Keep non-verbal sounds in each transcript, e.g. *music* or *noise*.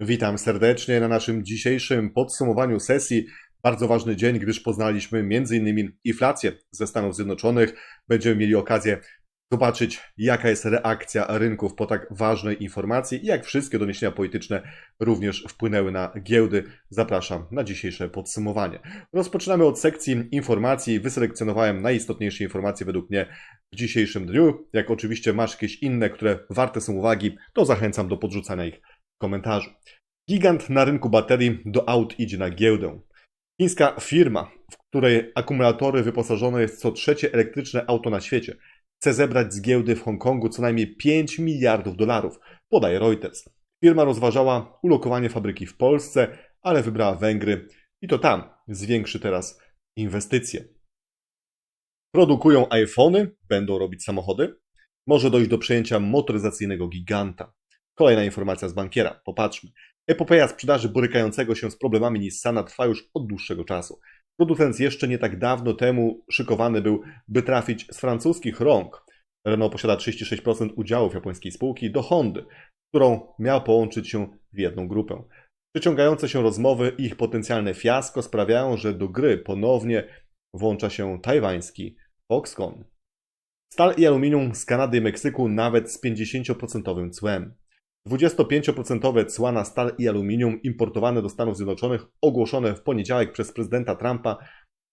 Witam serdecznie na naszym dzisiejszym podsumowaniu sesji. Bardzo ważny dzień, gdyż poznaliśmy m.in. inflację ze Stanów Zjednoczonych. Będziemy mieli okazję zobaczyć, jaka jest reakcja rynków po tak ważnej informacji i jak wszystkie doniesienia polityczne również wpłynęły na giełdy. Zapraszam na dzisiejsze podsumowanie. Rozpoczynamy od sekcji informacji. Wyselekcjonowałem najistotniejsze informacje według mnie w dzisiejszym dniu. Jak oczywiście masz jakieś inne, które warte są uwagi, to zachęcam do podrzucania ich komentarzu. Gigant na rynku baterii do aut idzie na giełdę. Chińska firma, w której akumulatory wyposażone jest co trzecie elektryczne auto na świecie, chce zebrać z giełdy w Hongkongu co najmniej 5 miliardów dolarów, podaje Reuters. Firma rozważała ulokowanie fabryki w Polsce, ale wybrała Węgry i to tam zwiększy teraz inwestycje. Produkują iPhony, będą robić samochody. Może dojść do przejęcia motoryzacyjnego giganta. Kolejna informacja z bankiera. Popatrzmy. Epopeja sprzedaży borykającego się z problemami Nissana trwa już od dłuższego czasu. Producent jeszcze nie tak dawno temu szykowany był, by trafić z francuskich rąk. Renault posiada 36% udziałów japońskiej spółki do Hondy, którą miał połączyć się w jedną grupę. Przeciągające się rozmowy i ich potencjalne fiasko sprawiają, że do gry ponownie włącza się tajwański Foxconn. Stal i aluminium z Kanady i Meksyku nawet z 50% cłem. 25% cła na stal i aluminium importowane do Stanów Zjednoczonych, ogłoszone w poniedziałek przez prezydenta Trumpa,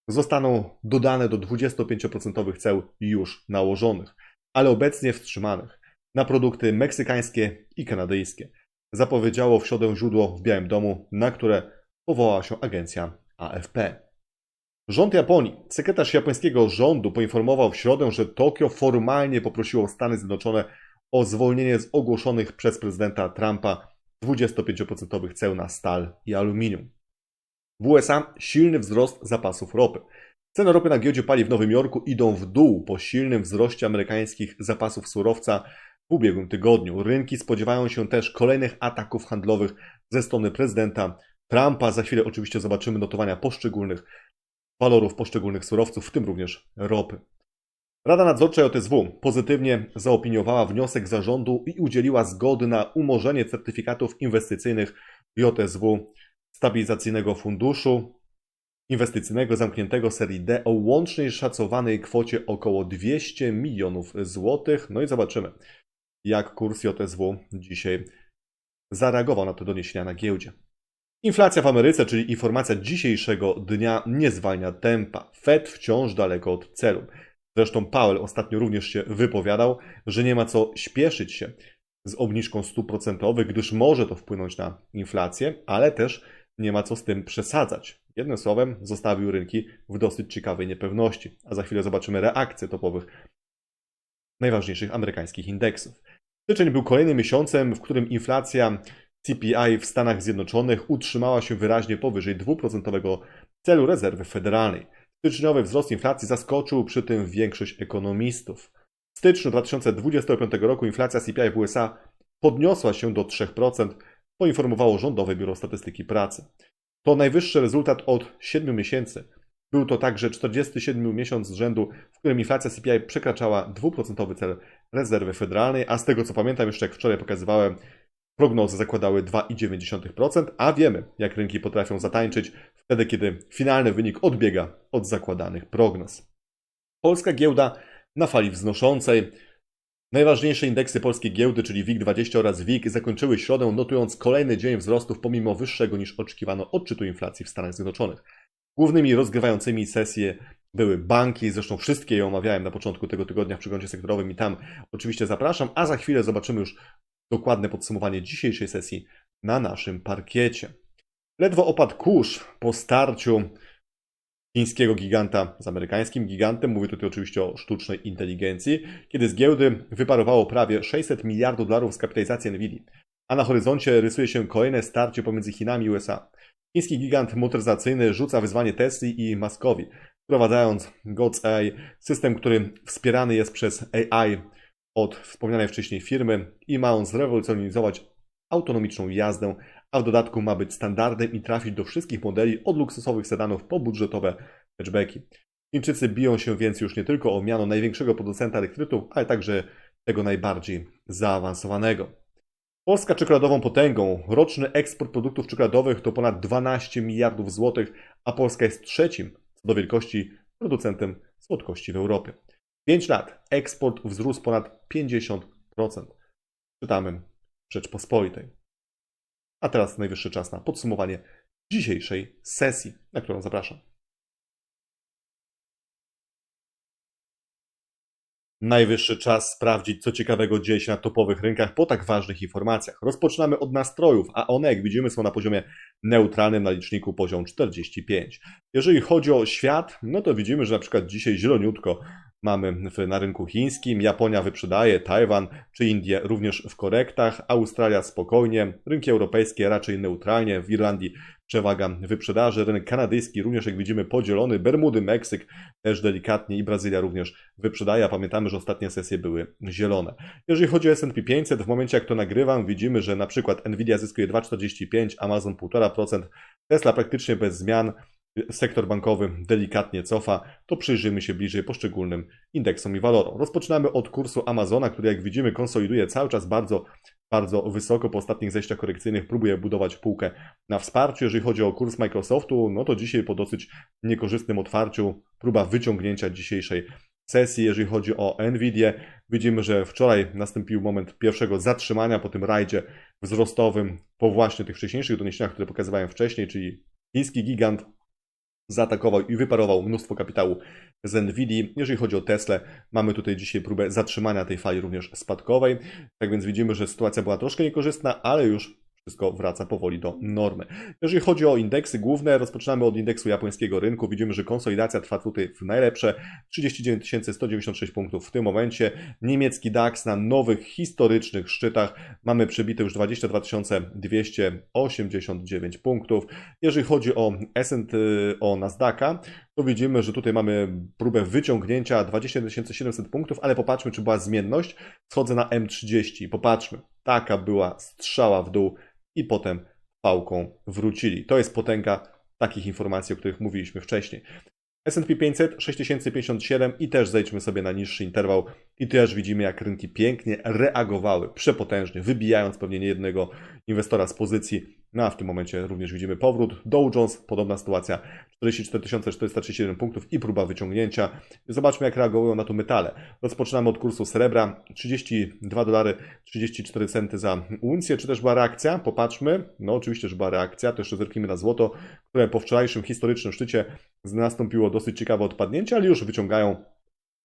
zostaną dodane do 25% ceł już nałożonych, ale obecnie wstrzymanych na produkty meksykańskie i kanadyjskie. Zapowiedziało w środę źródło w Białym Domu, na które powołała się agencja AFP. Rząd Japonii, sekretarz japońskiego rządu poinformował w środę, że Tokio formalnie poprosiło Stany Zjednoczone o zwolnienie z ogłoszonych przez prezydenta Trumpa 25% ceł na stal i aluminium. W USA silny wzrost zapasów ropy. Ceny ropy na giełdzie pali w Nowym Jorku idą w dół po silnym wzroście amerykańskich zapasów surowca w ubiegłym tygodniu. Rynki spodziewają się też kolejnych ataków handlowych ze strony prezydenta Trumpa. Za chwilę oczywiście zobaczymy notowania poszczególnych walorów poszczególnych surowców, w tym również ropy. Rada Nadzorcza JSW pozytywnie zaopiniowała wniosek zarządu i udzieliła zgody na umorzenie certyfikatów inwestycyjnych JSW Stabilizacyjnego Funduszu Inwestycyjnego zamkniętego serii D o łącznej szacowanej kwocie około 200 milionów złotych. No i zobaczymy, jak kurs JSW dzisiaj zareagował na te doniesienia na giełdzie. Inflacja w Ameryce, czyli informacja dzisiejszego dnia, nie zwalnia tempa. Fed wciąż daleko od celu. Zresztą Powell ostatnio również się wypowiadał, że nie ma co śpieszyć się z obniżką stóp procentowych, gdyż może to wpłynąć na inflację, ale też nie ma co z tym przesadzać. Jednym słowem, zostawił rynki w dosyć ciekawej niepewności, a za chwilę zobaczymy reakcję topowych najważniejszych amerykańskich indeksów. Styczeń był kolejnym miesiącem, w którym inflacja CPI w Stanach Zjednoczonych utrzymała się wyraźnie powyżej 2% celu rezerwy federalnej. Styczniowy wzrost inflacji zaskoczył przy tym większość ekonomistów. W styczniu 2025 roku inflacja CPI w USA podniosła się do 3%, poinformowało Rządowe Biuro Statystyki Pracy. To najwyższy rezultat od 7 miesięcy. Był to także 47 miesiąc z rzędu, w którym inflacja CPI przekraczała 2% cel rezerwy federalnej, a z tego co pamiętam, jeszcze jak wczoraj pokazywałem, Prognozy zakładały 2,9%, a wiemy, jak rynki potrafią zatańczyć wtedy, kiedy finalny wynik odbiega od zakładanych prognoz. Polska giełda na fali wznoszącej. Najważniejsze indeksy polskiej giełdy, czyli WIG20 oraz WIG, zakończyły środę, notując kolejny dzień wzrostów pomimo wyższego niż oczekiwano odczytu inflacji w Stanach Zjednoczonych. Głównymi rozgrywającymi sesje były banki, zresztą wszystkie je omawiałem na początku tego tygodnia w przeglądzie sektorowym i tam oczywiście zapraszam, a za chwilę zobaczymy już dokładne podsumowanie dzisiejszej sesji na naszym parkiecie. Ledwo opadł kurz po starciu chińskiego giganta z amerykańskim gigantem. Mówię tutaj oczywiście o sztucznej inteligencji, kiedy z giełdy wyparowało prawie 600 miliardów dolarów z kapitalizacji Nvidia. A na horyzoncie rysuje się kolejne starcie pomiędzy Chinami i USA. Chiński gigant motoryzacyjny rzuca wyzwanie Tesli i Muskowi, wprowadzając GOTS AI, system, który wspierany jest przez AI od wspomnianej wcześniej firmy i ma on zrewolucjonizować autonomiczną jazdę, a w dodatku ma być standardem i trafić do wszystkich modeli od luksusowych sedanów po budżetowe hatchbacki. Chińczycy biją się więc już nie tylko o miano największego producenta elektrytów, ale także tego najbardziej zaawansowanego. Polska czekoladową potęgą. Roczny eksport produktów czekoladowych to ponad 12 miliardów złotych, a Polska jest trzecim co do wielkości producentem słodkości w Europie. 5 lat eksport wzrósł ponad 50%. Czytamy Rzeczpospolitej. A teraz najwyższy czas na podsumowanie dzisiejszej sesji, na którą zapraszam. Najwyższy czas sprawdzić, co ciekawego dzieje się na topowych rynkach po tak ważnych informacjach. Rozpoczynamy od nastrojów, a one, jak widzimy, są na poziomie neutralnym na liczniku poziom 45. Jeżeli chodzi o świat, no to widzimy, że na przykład dzisiaj zieloniutko mamy na rynku chińskim, Japonia wyprzedaje, Tajwan czy Indie również w korektach, Australia spokojnie, rynki europejskie raczej neutralnie, w Irlandii przewaga wyprzedaży, rynek kanadyjski również jak widzimy podzielony, Bermudy, Meksyk też delikatnie i Brazylia również wyprzedaje, a pamiętamy, że ostatnie sesje były zielone. Jeżeli chodzi o S&P 500, w momencie jak to nagrywam widzimy, że na przykład Nvidia zyskuje 2,45, Amazon 1,5%, Tesla praktycznie bez zmian, sektor bankowy delikatnie cofa, to przyjrzyjmy się bliżej poszczególnym indeksom i walorom. Rozpoczynamy od kursu Amazona, który jak widzimy konsoliduje cały czas bardzo, bardzo wysoko. Po ostatnich zejściach korekcyjnych próbuje budować półkę na wsparciu. Jeżeli chodzi o kurs Microsoftu, no to dzisiaj po dosyć niekorzystnym otwarciu próba wyciągnięcia dzisiejszej sesji. Jeżeli chodzi o Nvidia, widzimy, że wczoraj nastąpił moment pierwszego zatrzymania po tym rajdzie wzrostowym, po właśnie tych wcześniejszych doniesieniach, które pokazywałem wcześniej, czyli chiński gigant zaatakował i wyparował mnóstwo kapitału z Nvidia. Jeżeli chodzi o Tesla, mamy tutaj dzisiaj próbę zatrzymania tej fali również spadkowej. Tak więc widzimy, że sytuacja była troszkę niekorzystna, ale już wszystko wraca powoli do normy. Jeżeli chodzi o indeksy główne, rozpoczynamy od indeksu japońskiego rynku. Widzimy, że konsolidacja trwa tutaj w najlepsze. 39 196 punktów w tym momencie. Niemiecki DAX na nowych historycznych szczytach. Mamy przebite już 22 289 punktów. Jeżeli chodzi o S&P, o Nasdaqa, to widzimy, że tutaj mamy próbę wyciągnięcia 21 700 punktów, ale popatrzmy, czy była zmienność. Schodzę na M30. Popatrzmy. Taka była strzała w dół i potem pałką wrócili. To jest potęga takich informacji, o których mówiliśmy wcześniej. S&P 500 6057 i też zejdźmy sobie na niższy interwał i też widzimy jak rynki pięknie reagowały, przepotężnie, wybijając pewnie niejednego inwestora z pozycji no a w tym momencie również widzimy powrót. Dow Jones, podobna sytuacja, 44 437 punktów i próba wyciągnięcia. Zobaczmy jak reagują na to metale. Rozpoczynamy od kursu srebra, 32 dolary 34 centy za uncję. Czy też była reakcja? Popatrzmy. No oczywiście, że była reakcja. To jeszcze zerknijmy na złoto, które po wczorajszym historycznym szczycie nastąpiło dosyć ciekawe odpadnięcie, ale już wyciągają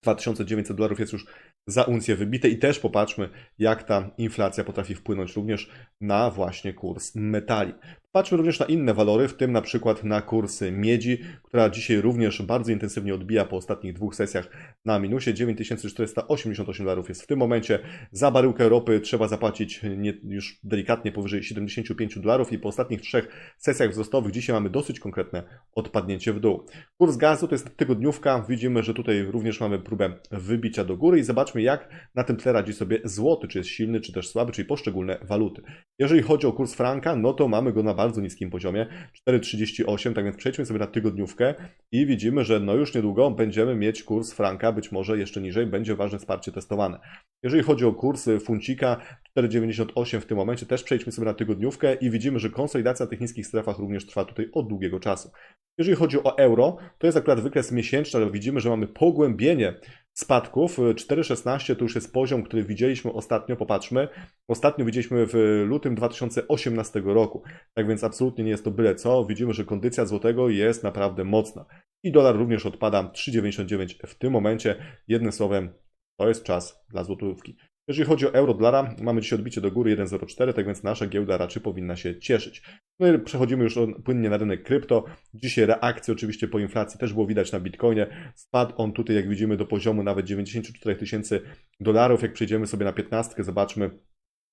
2900 dolarów jest już za uncję wybite i też popatrzmy, jak ta inflacja potrafi wpłynąć również na właśnie kurs metali. Patrzmy również na inne walory, w tym na przykład na kursy miedzi, która dzisiaj również bardzo intensywnie odbija po ostatnich dwóch sesjach na minusie. 9488 dolarów jest w tym momencie. Za baryłkę ropy trzeba zapłacić nie, już delikatnie powyżej 75 dolarów i po ostatnich trzech sesjach wzrostowych dzisiaj mamy dosyć konkretne odpadnięcie w dół. Kurs gazu to jest tygodniówka. Widzimy, że tutaj również mamy próbę wybicia do góry i zobaczmy jak na tym tle radzi sobie złoty, czy jest silny, czy też słaby, czyli poszczególne waluty. Jeżeli chodzi o kurs franka, no to mamy go na bardzo niskim poziomie, 4,38, tak więc przejdźmy sobie na tygodniówkę i widzimy, że no już niedługo będziemy mieć kurs franka, być może jeszcze niżej, będzie ważne wsparcie testowane. Jeżeli chodzi o kurs funcika, 4,98 w tym momencie, też przejdźmy sobie na tygodniówkę i widzimy, że konsolidacja tych niskich strefach również trwa tutaj od długiego czasu. Jeżeli chodzi o euro, to jest akurat wykres miesięczny, ale widzimy, że mamy pogłębienie spadków. 4,16 to już jest poziom, który widzieliśmy ostatnio, popatrzmy. Ostatnio widzieliśmy w lutym 2018 roku. Tak więc absolutnie nie jest to byle co. Widzimy, że kondycja złotego jest naprawdę mocna. I dolar również odpada 3,99 w tym momencie. Jednym słowem, to jest czas dla złotówki. Jeżeli chodzi o euro-dolara, mamy dzisiaj odbicie do góry 1,04, tak więc nasza giełda raczej powinna się cieszyć. No i przechodzimy już płynnie na rynek krypto. Dzisiaj reakcje oczywiście po inflacji też było widać na Bitcoinie. Spadł on tutaj, jak widzimy, do poziomu nawet 94 tysięcy dolarów. Jak przejdziemy sobie na 15, zobaczmy,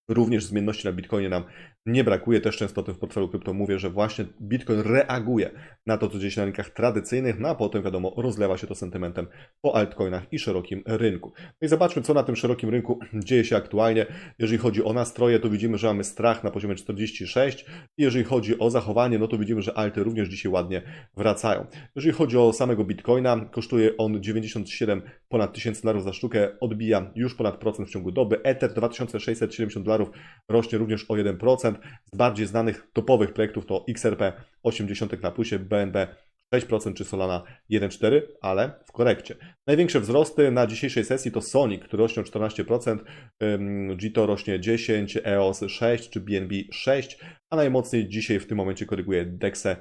Również zmienności na Bitcoinie nam nie brakuje. Też często o tym w portfelu krypto mówię, że właśnie Bitcoin reaguje na to, co dzieje się na rynkach tradycyjnych, no a potem wiadomo, rozlewa się to sentymentem po altcoinach i szerokim rynku. No i zobaczmy, co na tym szerokim rynku *clears throat* dzieje się aktualnie. Jeżeli chodzi o nastroje, to widzimy, że mamy strach na poziomie 46. Jeżeli chodzi o zachowanie, no to widzimy, że alty również dzisiaj ładnie wracają. Jeżeli chodzi o samego Bitcoina, kosztuje on 97 ponad 1000 dolarów za sztukę, odbija już ponad procent w ciągu doby. Ether 2670 dolarów dolarów, rośnie również o 1%. Z bardziej znanych topowych projektów to XRP 80 na plusie, BNB 6% czy Solana 1,4%, ale w korekcie. Największe wzrosty na dzisiejszej sesji to Sonic, który rośnie o 14%, Gito rośnie 10%, EOS 6% czy BNB 6%, a najmocniej dzisiaj w tym momencie koryguje DEXE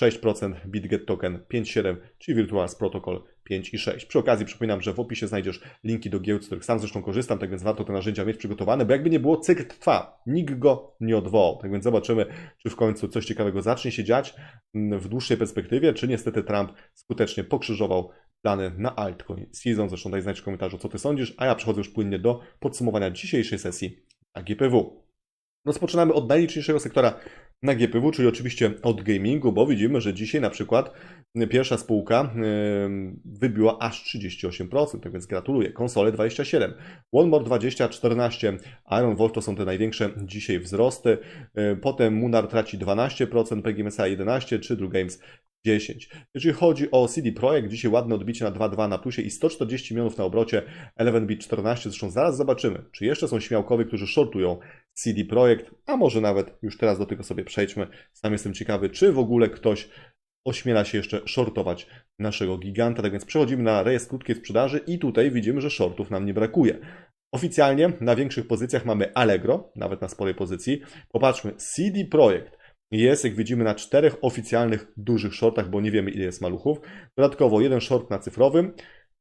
6%, BitGet Token 5,7%, czyli Virtuals Protocol 5,6%. Przy okazji przypominam, że w opisie znajdziesz linki do giełd, z których sam zresztą korzystam, tak więc warto te narzędzia mieć przygotowane, bo jakby nie było, cykl trwa. Nikt go nie odwołał. Tak więc zobaczymy, czy w końcu coś ciekawego zacznie się dziać w dłuższej perspektywie, czy niestety Trump skutecznie pokrzyżował plany na altcoin season. Zresztą daj znać w komentarzu, co ty sądzisz, a ja przechodzę już płynnie do podsumowania dzisiejszej sesji na GPW. Rozpoczynamy od najliczniejszego sektora na GPW, czyli oczywiście od gamingu, bo widzimy, że dzisiaj na przykład pierwsza spółka wybiła aż 38%, tak więc gratuluję. Konsole 27%, Walmart 20, 14%, Iron Wolf to są te największe dzisiaj wzrosty. E, potem Munar traci 12%, PGMSA 11%, czy True Games 10. Jeżeli chodzi o CD Projekt, dzisiaj ładne odbicie na 2.2 na plusie i 140 milionów na obrocie, Eleven Beat 14, zresztą zaraz zobaczymy, czy jeszcze są śmiałkowie, którzy shortują CD Projekt, a może nawet już teraz do tego sobie przejdźmy. Sam jestem ciekawy, czy w ogóle ktoś ośmiela się jeszcze shortować naszego giganta. Tak więc przechodzimy na rejestr krótkiej sprzedaży i tutaj widzimy, że shortów nam nie brakuje. Oficjalnie na większych pozycjach mamy Allegro, nawet na sporej pozycji. Popatrzmy, CD Projekt jest, jak widzimy, na czterech oficjalnych dużych shortach, bo nie wiemy ile jest maluchów. Dodatkowo jeden short na cyfrowym,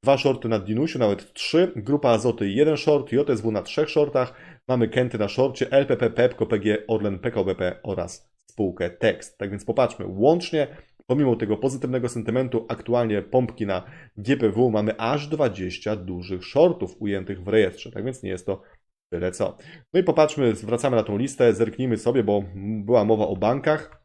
dwa shorty na Dinusiu, nawet trzy. Grupa Azoty jeden short, JSW na trzech shortach. Mamy Kenty na shorcie, LPP, Pepco, PG, Orlen, PKBP oraz spółkę Text. Tak więc popatrzmy, łącznie pomimo tego pozytywnego sentymentu, aktualnie pompki na GPW mamy aż 20 dużych shortów ujętych w rejestrze, tak więc nie jest to tyle co. No i popatrzmy, zwracamy na tą listę, zerknijmy sobie, bo była mowa o bankach,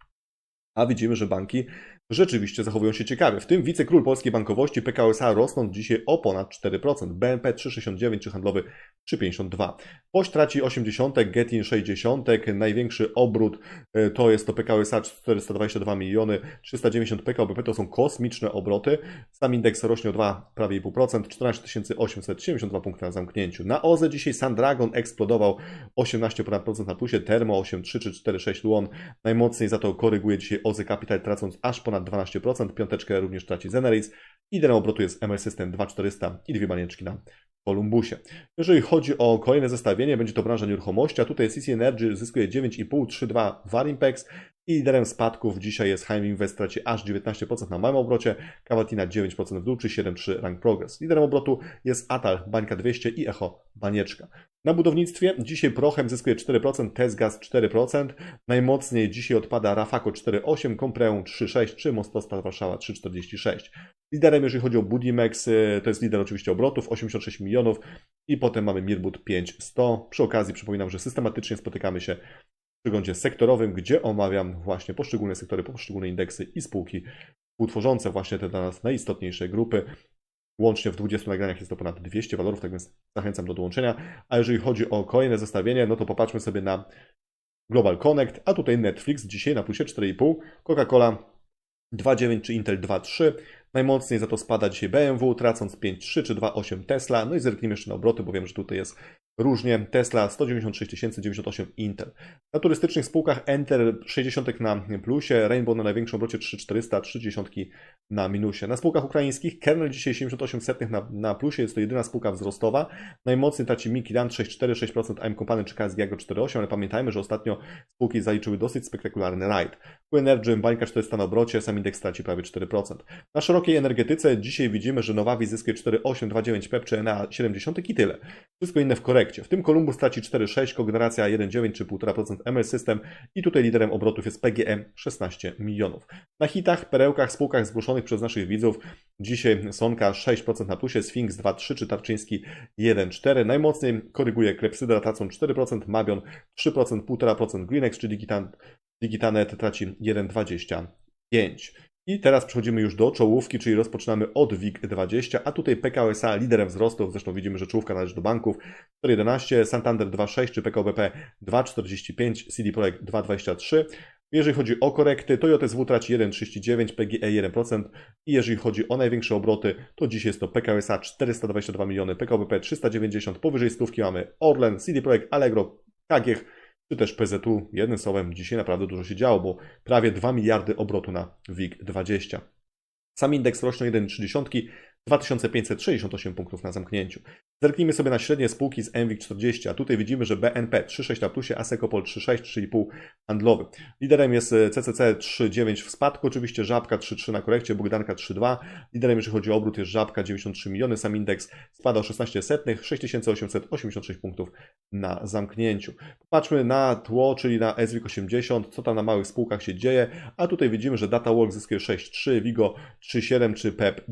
a widzimy, że banki rzeczywiście zachowują się ciekawie. W tym wicekról polskiej bankowości PKO SA rosną dzisiaj o ponad 4%, BNP 3,69 czy handlowy 3,52. Poś traci 80, Getin 60, największy obrót e, to jest to PKO SA 422 miliony, 390 PKO to są kosmiczne obroty. Sam indeks rośnie o 2, prawie 2,5%, 14 872 punkty na zamknięciu. Na OZE dzisiaj Sandragon eksplodował 18 ponad procent na plusie, Termo 8,3 czy 4,6 Luon. Najmocniej za to koryguje dzisiaj OZE Capital tracąc aż ponad 12%, piąteczkę również traci Zeneris. Liderem obrotu jest ML System 2400 i dwie manieczki na Columbusie. Jeżeli chodzi o kolejne zestawienie, będzie to branża nieruchomości, a tutaj CC Energy zyskuje 9,5-3,2 Warimpex i liderem spadków dzisiaj jest Heim Invest, traci aż 19% na małym obrocie, Cavatina 9% w dół, czy 7,3 Rank Progress. Liderem obrotu jest Atal, Bańka 200 i Echo, Banieczka. Na budownictwie dzisiaj Prochem zyskuje 4%, Tesgas 4%, najmocniej dzisiaj odpada Rafako 4,8, Compreum 3,6 czy Mostostal Warszawa 3,46. Liderem, jeżeli chodzi o Budimex, y, to jest lider oczywiście obrotów, 86 milionów i potem mamy Mirbut 5,100. Przy okazji przypominam, że systematycznie spotykamy się w sektorowym, gdzie omawiam właśnie poszczególne sektory, poszczególne indeksy i spółki współtworzące właśnie te dla nas najistotniejsze grupy. Łącznie w 20 nagraniach jest to ponad 200 walorów, tak więc zachęcam do dołączenia. A jeżeli chodzi o kolejne zestawienie, no to popatrzmy sobie na Global Connect, a tutaj Netflix dzisiaj na plusie 4,5, Coca-Cola 2,9 czy Intel 2,3. Najmocniej za to spada dzisiaj BMW, tracąc 5,3 czy 2,8 Tesla. No i zerknijmy jeszcze na obroty, bo wiem, że tutaj jest różnie. Tesla 196 tysięcy, 98 Intel. Na turystycznych spółkach Enter 60 na plusie, Rainbow na największym obrocie 3400, 30 na minusie. Na spółkach ukraińskich Kernel dzisiaj 78 setnych na, na plusie, jest to jedyna spółka wzrostowa. Najmocniej traci Miki Dan 6,4, 6% AM Company czy KSG 4,8, ale pamiętajmy, że ostatnio spółki zaliczyły dosyć spektakularny rajd. Energy, Bańka 400 na obrocie, sam indeks traci prawie 4%. Na szerokiej energetyce dzisiaj widzimy, że Nowawi zyskuje 4,8, 2,9 PEP czy na 70 i tyle. Wszystko inne w W tym Columbus traci 4,6, kogeneracja 1,9 czy 1,5% ML System i tutaj liderem obrotów jest PGM 16 milionów. Na hitach, perełkach, spółkach zgłoszonych przez naszych widzów dzisiaj Sonka 6% na plusie, Sphinx 2,3 czy Tarczyński 1,4. Najmocniej koryguje Klepsydra, tracą 4%, Mabion 3%, 1,5% Greenex czy Digitan, Digitanet traci 1,25. I teraz przechodzimy już do czołówki, czyli rozpoczynamy od WIG20, a tutaj PKSA liderem wzrostów, zresztą widzimy, że czołówka należy do banków, 4,11, Santander 2,6 czy PKBP 2,45, CD Projekt 2,23. Jeżeli chodzi o korekty, to JSW traci 1,39, PGE 1% i jeżeli chodzi o największe obroty, to dziś jest to PKSA 422 miliony, PKBP 390, powyżej stówki mamy Orlen, CD Projekt, Allegro, KGH czy też PZU. Jednym słowem, dzisiaj naprawdę dużo się działo, bo prawie 2 miliardy obrotu na WIG20. Sam indeks rośnie 1,3, 2568 punktów na zamknięciu. Zerknijmy sobie na średnie spółki z MWIG40, a tutaj widzimy, że BNP 3,6 na plusie, Asekopol 3,6, 3,5 handlowy. Liderem jest CCC 3,9 w spadku, oczywiście Żabka 3,3 na korekcie, Bogdanka 3,2. Liderem, jeżeli chodzi o obrót, jest Żabka 93 miliony, sam indeks spada o 16 setnych, 6886 punktów na zamknięciu. Popatrzmy na tło, czyli na SWIG 80, co tam na małych spółkach się dzieje, a tutaj widzimy, że DataWorks zyskuje 6,3, Vigo 3,7 czy PEP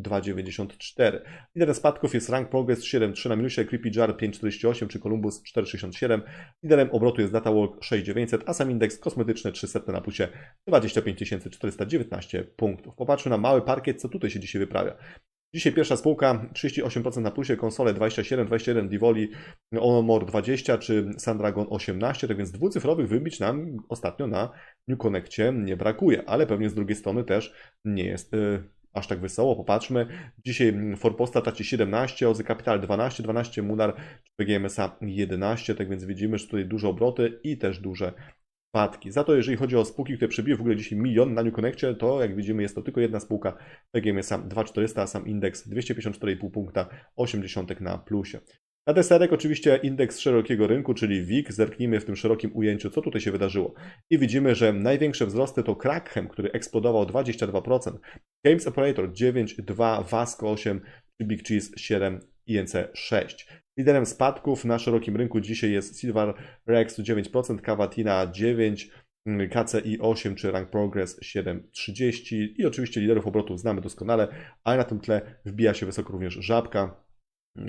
2,94. Liderem spadków jest Rank Progress 7,3 na minusie, Creepy Jar 5,48 czy Columbus 4,67. Liderem obrotu jest DataWalk 6,900, a sam indeks kosmetyczny 300 na plusie 25 419 punktów. Popatrzmy na mały parkiet, co tutaj się dzisiaj wyprawia. Dzisiaj pierwsza spółka 38% na plusie, konsole 27, 21, Divoli, Honor 20 czy Sandragon 18, tak więc dwucyfrowych wybić nam ostatnio na New Connectie nie brakuje, ale pewnie z drugiej strony też nie jest yy, aż tak wesoło. Popatrzmy. Dzisiaj Forposta traci 17, Ozy Capital 12, 12 Munar, PGMSA 11, tak więc widzimy, że tutaj duże obroty i też duże spadki. Za to jeżeli chodzi o spółki, które przebiły w ogóle dzisiaj milion na New Connectie, to jak widzimy jest to tylko jedna spółka PGMSA 2400, a sam indeks 254,5 punkta, 80 na plusie. Na deserek oczywiście indeks szerokiego rynku, czyli WIG. Zerknijmy w tym szerokim ujęciu, co tutaj się wydarzyło. I widzimy, że największe wzrosty to Kraken, który eksplodował 22%, Games Operator 9,2%, Vasco 8%, Big Cheese 7%, INC 6%. Liderem spadków na szerokim rynku dzisiaj jest Silver Rex 9%, Cavatina 9%, KCI 8 czy Rank Progress 7,30 i oczywiście liderów obrotów znamy doskonale, ale na tym tle wbija się wysoko również Żabka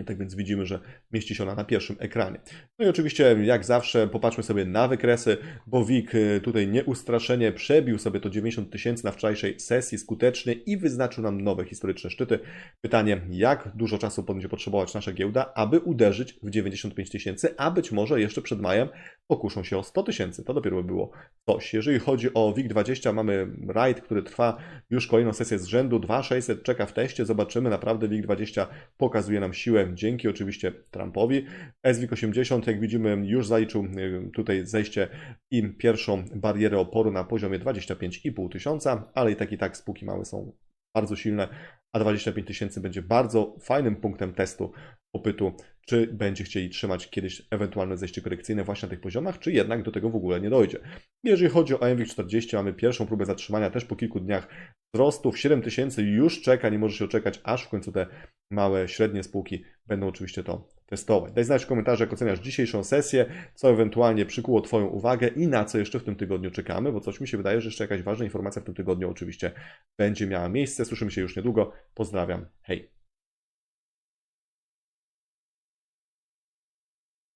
tak więc widzimy, że mieści się ona na pierwszym ekranie. No i oczywiście, jak zawsze, popatrzmy sobie na wykresy, bo WIG y, tutaj nieustraszenie przebił sobie to 90 tysięcy na wczorajszej sesji skutecznie i wyznaczył nam nowe historyczne szczyty. Pytanie, jak dużo czasu będzie potrzebować nasza giełda, aby uderzyć w 95 tysięcy, a być może jeszcze przed majem pokuszą się o 100 tysięcy. To dopiero by było coś. Jeżeli chodzi o WIG20, mamy rajd, który trwa już kolejną sesję z rzędu, 2600 czeka w teście, zobaczymy, naprawdę WIG20 pokazuje nam siłę dzięki oczywiście Trumpowi. SWIG 80, jak widzimy, już zaliczył y, tutaj zejście i pierwszą barierę oporu na poziomie 25,5 tysiąca, ale i tak i tak spółki małe są bardzo silne, a 25 tysięcy będzie bardzo fajnym punktem testu popytu, czy będzie chcieli trzymać kiedyś ewentualne zejście korekcyjne właśnie na tych poziomach, czy jednak do tego w ogóle nie dojdzie. Jeżeli chodzi o AMWIG40, mamy pierwszą próbę zatrzymania też po kilku dniach wzrostów. 7000 już czeka, nie może się oczekać, aż w końcu te małe, średnie spółki będą oczywiście to testować. Daj znać w komentarzu, jak oceniasz dzisiejszą sesję, co ewentualnie przykuło Twoją uwagę i na co jeszcze w tym tygodniu czekamy, bo coś mi się wydaje, że jeszcze jakaś ważna informacja w tym tygodniu oczywiście będzie miała miejsce. Słyszymy się już niedługo. Pozdrawiam. Hej!